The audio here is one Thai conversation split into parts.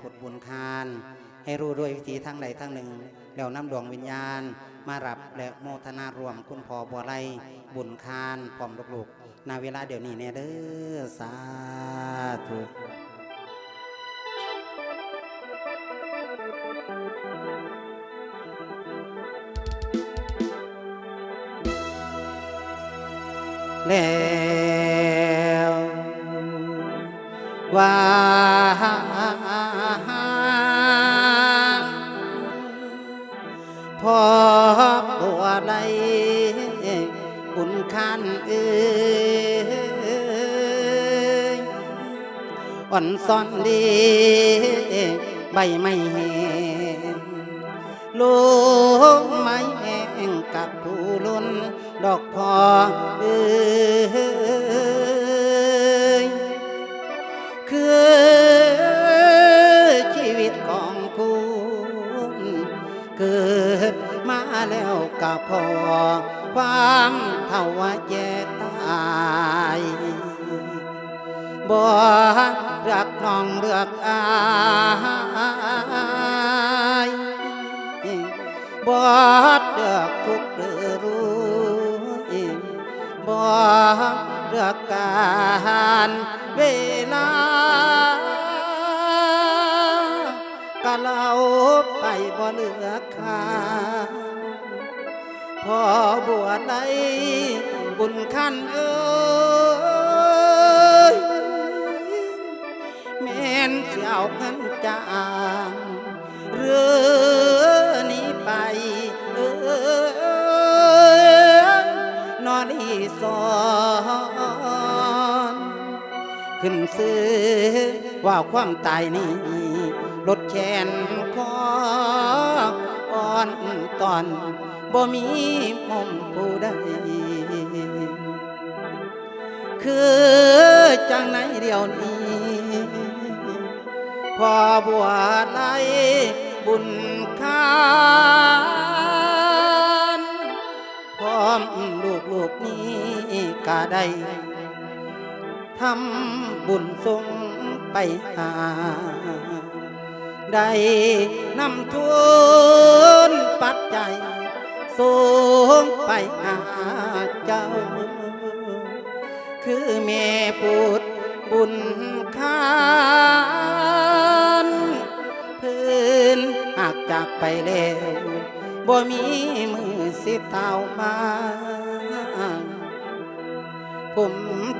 พุทธบุญคาน ให้รู้ด้วยวิธีทางใดทางหนึ่ง แล้วนำดวงวิญญาณ มารับและโมทนารวมคุณพ่อบัวไรบุญคานพร้อมลูกๆนาเวลาเดี๋ยวนี้แน่เด้อสาธุแล้วว่า เอ้ยอ่อนซ่อนดีใบไม้แห้งลูกไม้แห้งกับผู้ลุนดอกพอเอ้ยคือชีวิตของคุณเกิดมาแล้วกับพอความ เท่าว่าแย่ตายบ่รักน้องเลือกอายบอดเดือกทุกข์หรือรู้บอดเดือกการเวลากะเราไปบ่เลือค่า พอบวชได้บุญคันเอ้ยแม่นเสียวเงินจางเรือนี้ไปเอยนอนอีสอนขึ้นซื้อว่าความตายนี้ลดแขนคออ่อนตอน บ่มีมุมผู้ใด คือจังไหนเดียวนี้ พอบัวไลบุญคานพร้อมลูกลูกนี้ก็ได้ทำบุญส่งไปหา ได้นำทุนปัจจัย ส่งไปหาเจ้า คือแม่พุทธบุญคานพื้นหากจากไปแล้วบ่มีมือสิเท้ามาผม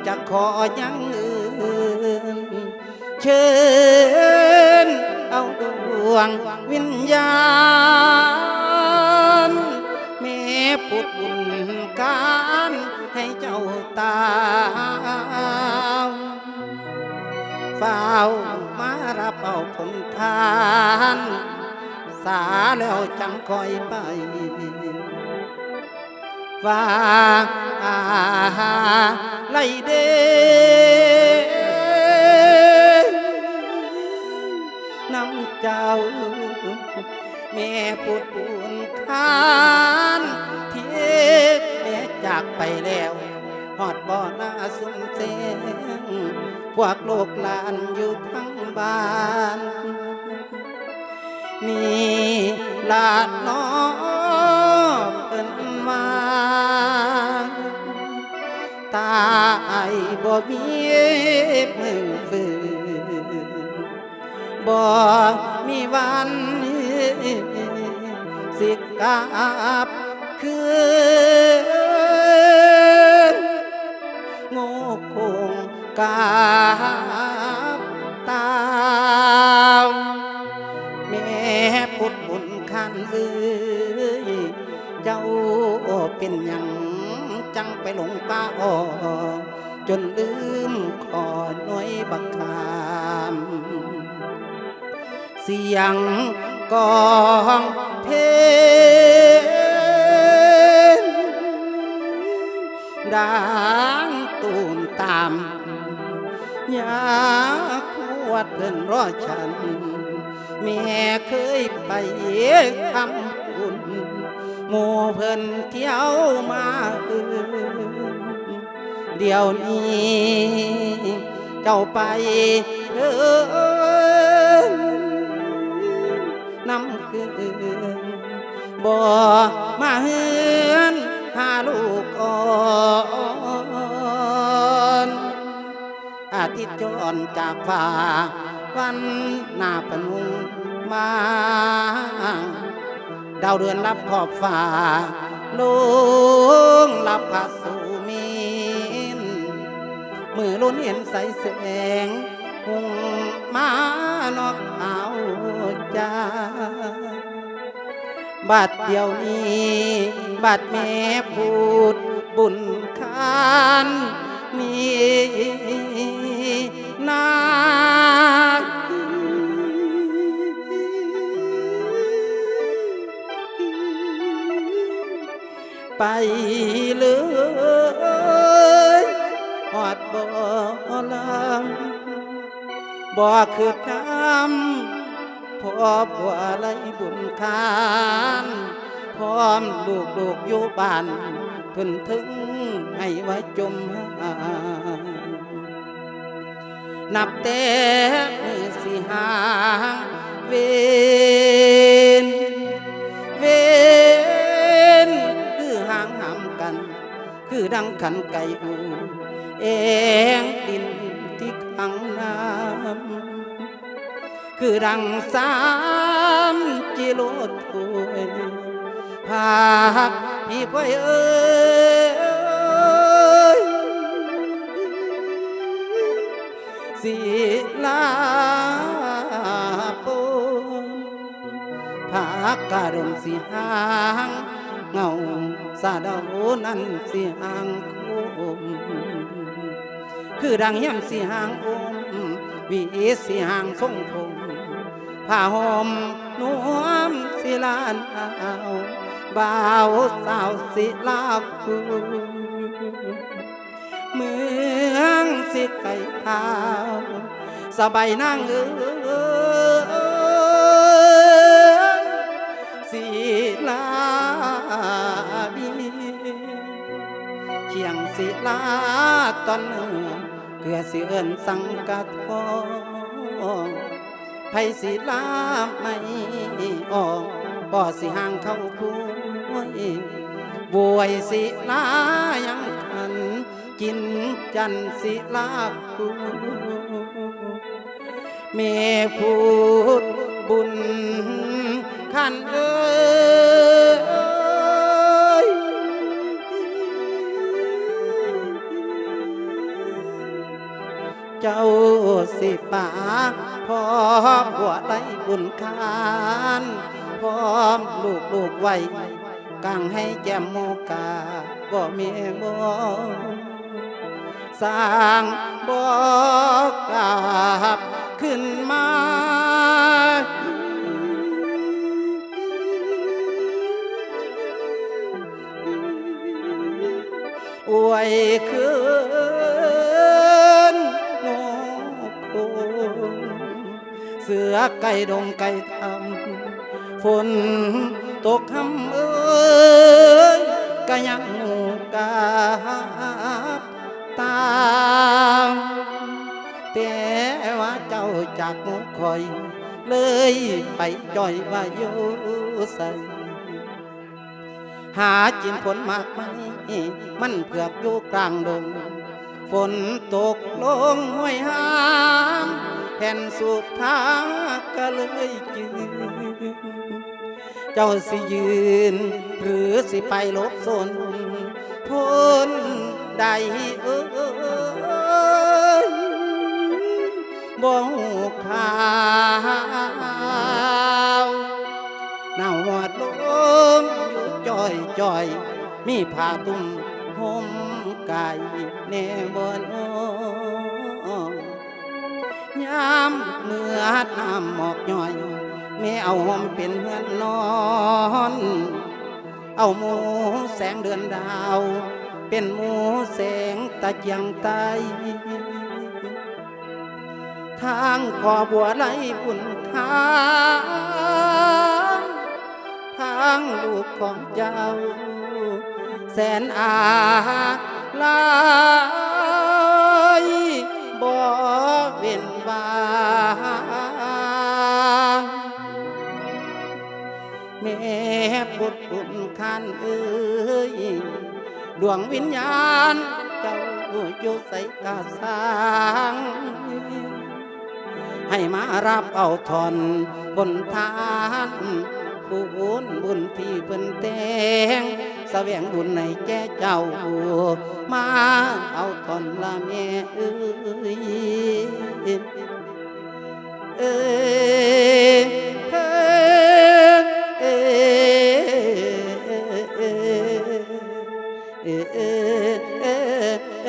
จะขออยังอื่น เชิญเอาดวงวิญญาณ ให้เจ้าตาเฝ้ามารับเอาผลทาน สาแล้วจังคอยไปว่าอาไลเดน้ำเจ้า แม่พูดบุญคานที่แม่จากไปแล้ว หอดบ่อหน้าสุมเสงพวกโลกหลานอยู่ทั้งบ้านนี่ลาดน้องเป็นมาตายบ่มีมือฝืนบ่มีวันสิกลับคืน สียงกองเพลงดังตูมตามอยากขวดเพิ่นรอฉัน แม่เคยไปทำบุญหมู่เพิ่นเที่ยวมาเอิ้นเดี๋ยวนี้ เจ้าไปเถิน บ่มาเฮือนหาลูกอ่อนอาทิตย์จรจากฟ้าวันหน้าปนุงมาดาวเดือนรับขอบฟ้าลุงรับพระสุมินมือลุ้นเห็นใสแสง หุงมานอกเอาจาบัดเดียวนี้บัดแม่พูดบุญคานมีนาไปเลยหอดบ่ลำ บ่คือน้ำพอบัวไหลบุญคานพร้อมลูกลูกอยู่บ้านเพิ่นถึงให้ไว้จมหานับแต่มือสิหางเวนเวนคือหางหำกัน คือดังขันไก่อูเองดิน อังน้ำคือดังสามกิโลถ้วยพากพี่พ่อยเอ้ยศิลาปนผากการมสีหางเงาสาดาวนั้นสีหางคุม คือดังเยี่ยมสีหางอมวีสีหางทรงผมผ้าห่มนวมศิลานเอาบ่าวสาวศิลาคูเมืองสิไก่เท้าสบายนั่งเอ้ยสีลาบีเขียงศิลาตอนเนื้อ เกลือสิเอินสังกะทองไผศิลาไม่ออกบ่อสิห่างเข้าคุยบวยศิลายังทัน กินจันศิลาคูเมพูดบุญขันเอ้ย สิป่าพร้อมหัวไหลบุญคานพร้อมลูกลูกไว้กังให้แจ่มโมกาบ่มีบ่สร้างบอกกาบขึ้นมา อไก่ดงไก่ทำฝนตกคำเอ้ยก็ยังกาตามแต่ว่าเจ้าจากมุกคอย เลยไปจ่อยว่าอยู่ใส่หาจินผลมากไหมมันเผือกอยู่กลางดง ฝนตกลงห้วยหาม ผ่นสุดทาก็เลยจืดเจ้าสิยืน หรือสิไปลบสนพ้นใดเอ้ยบ่ขาวหนาหอดลมอยู่จอยจ่อย มีผ้าตุ้มห่มกายแน่บนามเมื่อน้ำหมอกย่อยแม่เอาห่มเป็นเพื่อนนอน เอาหมูแสงเดือนดาว เป็นหมูแสงตะเกียงไตทางขอบัวไหลบุญทางทางลูกของเจ้า แสนอา ดวงวิญญาณ เจ้าอยู่ใส่กาสางให้มารับเอาทอนบนทานผู้บุญบุญที่เพิ่นแต่งแสวงบุญในแก่เจ้า มาเอาทอนละแม่เอ้ยเอ้ยเอ้ย เอ้ยเอเอ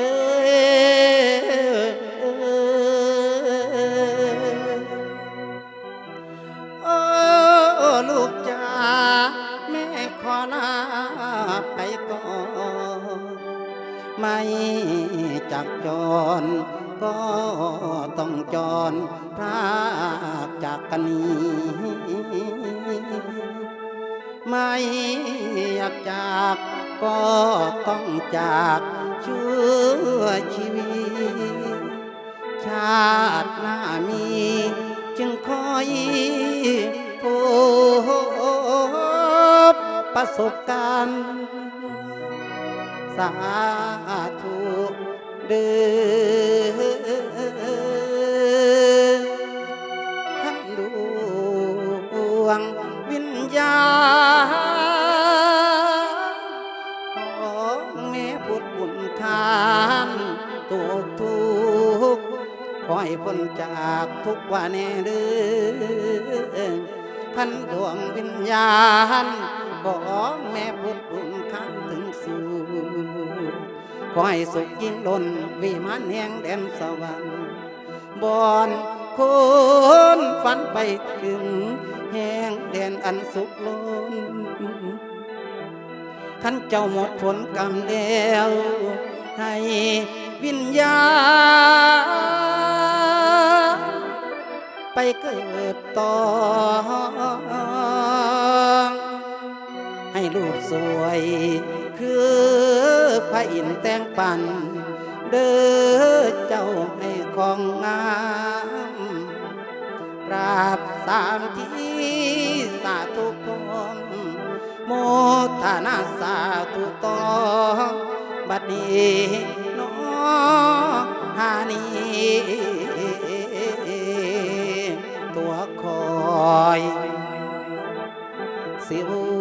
โอ้ลูกจ๋าแม่ขอลาไปก่อนไม่จากจรก็ต้องจรพรากจากกันนี้ไม่อยากจากก็ จากชั่วชีวิต ชาติหน้ามีจึงคอยพบประสบการณ์สาธุเด้อท่านดวงวิญญาณ อให้พ้นจากทุกข์ว่าแน่เด้อท่านดวงวิญญาณของแม่พุทธบุญคานถึงสู่ขอให้สุขยิ่งล้นวิมานแห่งแดนสวรรค์บอนคนฝันไปถึงแห่งแดนอันสุขล้นท่านเจ้าหมดผลกรรมแล้วให้ วิญญาณไปเกิดต่อ ให้รูปสวย คือพระอินทร์แต่งปันเด้อเจ้าให้ของงามปราบสามทีสาธุพรโมทนาสาธุตองบัดนี้ ฮานีตัวคอยสิว